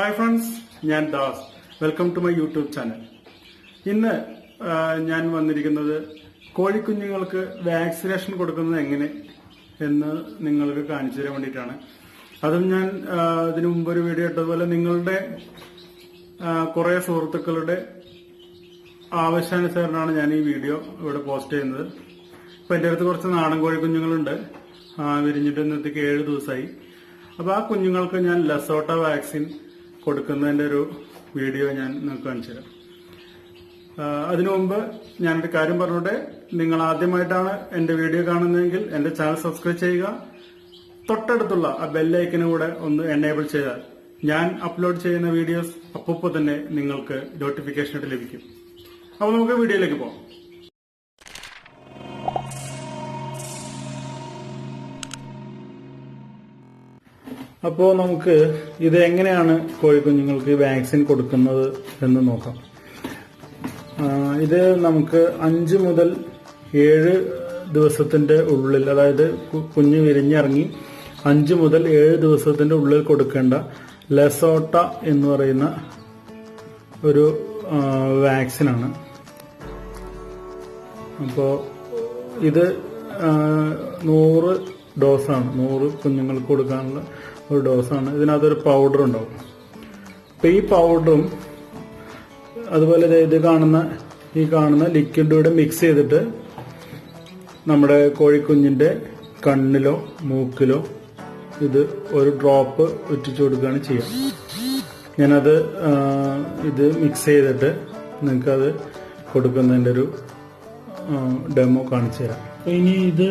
Hi friends ഞാൻ Das. Welcome to my YouTube channel ഇന്ന് ഞാൻ വന്നിരിക്കുന്നത് കോഴിക്കുഞ്ഞുങ്ങൾക്ക് വാക്സിനേഷൻ കൊടുക്കുന്നത് എങ്ങനെ എന്ന് നിങ്ങൾക്ക് കാണിച്ചു തരാൻ വേണ്ടിയിട്ടാണ്. അതും ഞാൻ ഇതിനു മുമ്പ് ഒരു വീഡിയോ ഇട്ടതുപോലെ നിങ്ങളുടെ കുറെ സുഹൃത്തുക്കളുടെ ആവശ്യാനുസരണമാണ് ഞാൻ ഈ വീഡിയോ ഇവിടെ പോസ്റ്റ് ചെയ്യുന്നത്. ഇപ്പം എന്റെ അടുത്ത് കുറച്ച് നാടൻ കോഴിക്കുഞ്ഞുങ്ങളുണ്ട്. വിരിഞ്ഞിട്ട് ഇന്നത്തേക്ക് ഏഴ് ദിവസമായി. അപ്പോൾ ആ കുഞ്ഞുങ്ങൾക്ക് ഞാൻ ലസോട്ട വാക്സിൻ കൊടുക്കുന്നതിന്റെ ഒരു വീഡിയോ ഞാൻ നിങ്ങൾക്ക് കാണിച്ചു തരാം. അതിനു മുമ്പ് ഞാനൊരു കാര്യം പറഞ്ഞോട്ടെ? നിങ്ങൾ ആദ്യമായിട്ടാണ് എന്റെ വീഡിയോ കാണുന്നതെങ്കിൽ എന്റെ ചാനൽ സബ്സ്ക്രൈബ് ചെയ്യുക. തൊട്ടടുത്തുള്ള ആ ബെല്ലൈക്കനും കൂടെ ഒന്ന് എനേബിൾ ചെയ്താൽ ഞാൻ അപ്ലോഡ് ചെയ്യുന്ന വീഡിയോസ് അപ്പോൾ തന്നെ നിങ്ങൾക്ക് നോട്ടിഫിക്കേഷൻ ആയിട്ട് ലഭിക്കും. അപ്പോൾ നമുക്ക് വീഡിയോയിലേക്ക് പോകാം. അപ്പോൾ നമുക്ക് ഇത് എങ്ങനെയാണ് കോഴിക്കുഞ്ഞുങ്ങൾക്ക് വാക്സിൻ കൊടുക്കുന്നത് എന്ന് നോക്കാം. ഇത് നമുക്ക് അഞ്ച് മുതൽ ഏഴ് ദിവസത്തിന്റെ ഉള്ളിൽ അതായത് കുഞ്ഞ് വിരിഞ്ഞിറങ്ങി അഞ്ച് മുതൽ ഏഴ് ദിവസത്തിന്റെ ഉള്ളിൽ കൊടുക്കേണ്ട ലെസോട്ട എന്ന് പറയുന്ന ഒരു വാക്സിനാണ്. അപ്പോൾ ഇത് നൂറ് ഡോസാണ് നൂറ് കുഞ്ഞുങ്ങൾക്ക് കൊടുക്കാനുള്ള ഒരു ഡോസാണ്. ഇതിനകത്തൊരു പൗഡർ ഉണ്ടാവും. അപ്പൊ ഈ പൗഡറും അതുപോലെ ഇത് കാണുന്ന ഈ കാണുന്ന ലിക്വിഡ് കൂടെ മിക്സ് ചെയ്തിട്ട് നമ്മുടെ കോഴിക്കുഞ്ഞിന്റെ കണ്ണിലോ മൂക്കിലോ ഇത് ഒരു ഡ്രോപ്പ് ഒറ്റിച്ചു കൊടുക്കുകയാണ് ചെയ്യുക. ഞാനത് ഇത് മിക്സ് ചെയ്തിട്ട് നിങ്ങൾക്കത് കൊടുക്കുന്നതിന്റെ ഒരു ഡെമോ കാണിച്ചു തരാം. ഇനി ഇത്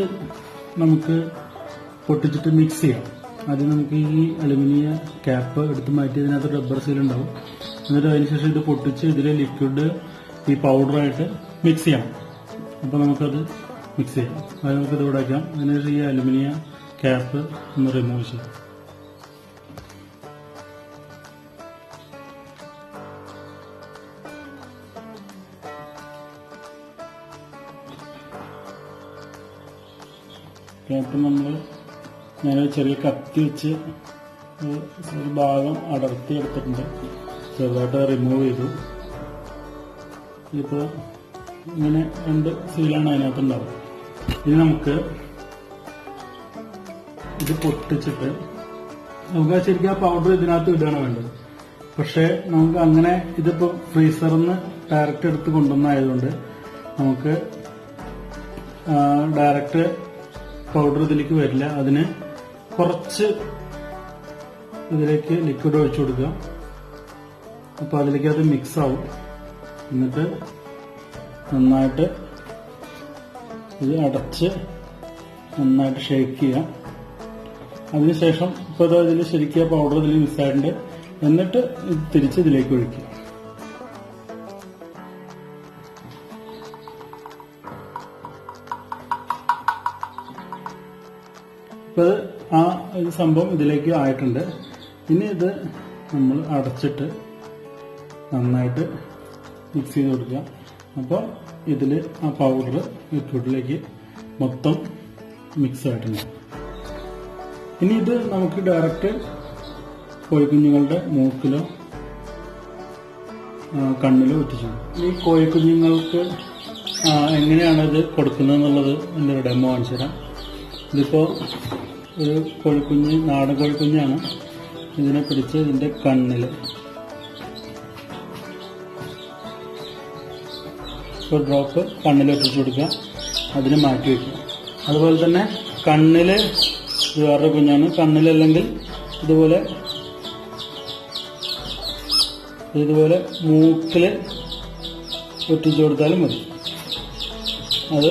നമുക്ക് പൊട്ടിച്ചിട്ട് മിക്സ് ചെയ്യാം. ആദ്യം നമുക്ക് ഈ അലുമിനിയ ക്യാപ്പ് എടുത്ത് മാറ്റി അതിനകത്ത് റബ്ബർ സീൽ ഉണ്ടാവും. എന്നിട്ട് അതിനുശേഷം ഇത് പൊട്ടിച്ച് ഇതിൽ ലിക്വിഡ് ഈ പൗഡറായിട്ട് മിക്സ് ചെയ്യാം. അപ്പോൾ നമുക്കത് മിക്സ് ചെയ്യാം. അത് നമുക്കിത് ഇവിടെ വയ്ക്കാം അതിനുശേഷം ഈ അലുമിനിയ ക്യാപ്പ് ഒന്ന് റിമൂവ് ചെയ്യാം. ക്യാപ്പ് നമ്മൾ ഞാനൊരു ചെറിയ കത്തി വെച്ച് ഒരു ഭാഗം അടർത്തി എടുത്തിട്ടുണ്ട്. ചെറുതായിട്ട് റിമൂവ് ചെയ്തു. ഇപ്പോൾ ഇങ്ങനെ രണ്ട് സീലാണ് അതിനകത്ത് ഉണ്ടാവും ഇനി നമുക്ക് ഇത് പൊട്ടിച്ചിട്ട് നമുക്ക് ശരിക്കും ആ പൗഡർ ഇതിനകത്ത് ഇടുകയാണ് വേണ്ടത്. പക്ഷേ നമുക്ക് അങ്ങനെ ഇതിപ്പോൾ ഫ്രീസറിൽ നിന്ന് ഡയറക്റ്റ് എടുത്ത് കൊണ്ടുവന്നായതുകൊണ്ട് നമുക്ക് ഡയറക്റ്റ് പൗഡർ ഇതിലേക്ക് വരില്ല. അതിന് കുറച്ച് ഇതിലേക്ക് ലിക്വിഡ് ഒഴിച്ചു കൊടുക്കുക. അപ്പൊ അതിലേക്ക് അത് മിക്സ് ആവും. എന്നിട്ട് നന്നായിട്ട് ഇത് അടച്ച് നന്നായിട്ട് ഷേക്ക് ചെയ്യാം അതിനുശേഷം ഇപ്പൊ അത് ഇതിൽ ശരിക്കും പൗഡർ ഇതിൽ മിക്സ് ആയിട്ടുണ്ട്. എന്നിട്ട് ഇത് തിരിച്ച് ഇതിലേക്ക് ഒഴിക്കുക. ഇപ്പൊ ഇത് ആ ഒരു സംഭവം ഇതിലേക്ക് ആയിട്ടുണ്ട്. ഇനി ഇത് നമ്മൾ അടച്ചിട്ട് നന്നായിട്ട് മിക്സ് ചെയ്ത് കൊടുക്കുക. അപ്പോൾ ഇതിൽ ആ പൗഡർ ലിക്വിഡിലേക്ക് മൊത്തം മിക്സ് ആയിട്ടുണ്ട്. ഇനി ഇത് നമുക്ക് ഡയറക്റ്റ് കോഴിക്കുഞ്ഞുങ്ങളുടെ മൂക്കിലോ കണ്ണിലോ ഒറ്റിച്ചു. ഈ കോഴിക്കുഞ്ഞുങ്ങൾക്ക് എങ്ങനെയാണ് ഇത് കൊടുക്കുന്നത് എന്നുള്ളത് എന്റെ ഒരു ഡെമോ കാണിച്ചു തരാം ഇതിപ്പോ ഒരു കോഴിക്കുഞ്ഞ് നാടൻ കോഴിക്കുഞ്ഞാണ്. ഇതിനെ പിടിച്ച് ഇതിന്റെ കണ്ണിൽ ഒരു ഡ്രോപ്പ് കണ്ണിൽ ഒട്ടിച്ചു കൊടുക്കുക. അതിന് മാറ്റി വയ്ക്കുക. അതുപോലെ തന്നെ കണ്ണിൽ ഇത് വേറൊരു കുഞ്ഞാണ്. കണ്ണിലല്ലെങ്കിൽ ഇതുപോലെ ഇതുപോലെ മൂക്കിൽ ഒട്ടിച്ചു കൊടുത്താലും മതി. അത്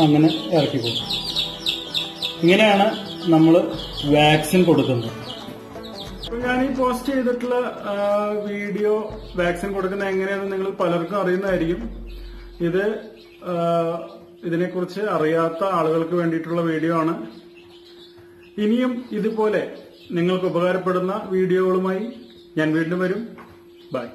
അങ്ങനെ ഇറക്കി കൊടുക്കും. ഇങ്ങനെയാണ് നമ്മൾ വാക്സിൻ കൊടുക്കുന്നത് ഞാൻ ഈ പോസ്റ്റ് ചെയ്തിട്ടുള്ള വീഡിയോ വാക്സിൻ കൊടുക്കുന്ന എങ്ങനെയാണെന്ന് നിങ്ങൾ പലർക്കും അറിയുന്നതായിരിക്കും. ഇത് ഇതിനെക്കുറിച്ച് അറിയാത്ത ആളുകൾക്ക് വേണ്ടിയിട്ടുള്ള വീഡിയോ ആണ്. ഇനിയും ഇതുപോലെ നിങ്ങൾക്ക് ഉപകാരപ്പെടുന്ന വീഡിയോകളുമായി ഞാൻ വീണ്ടും വരും. ബൈ.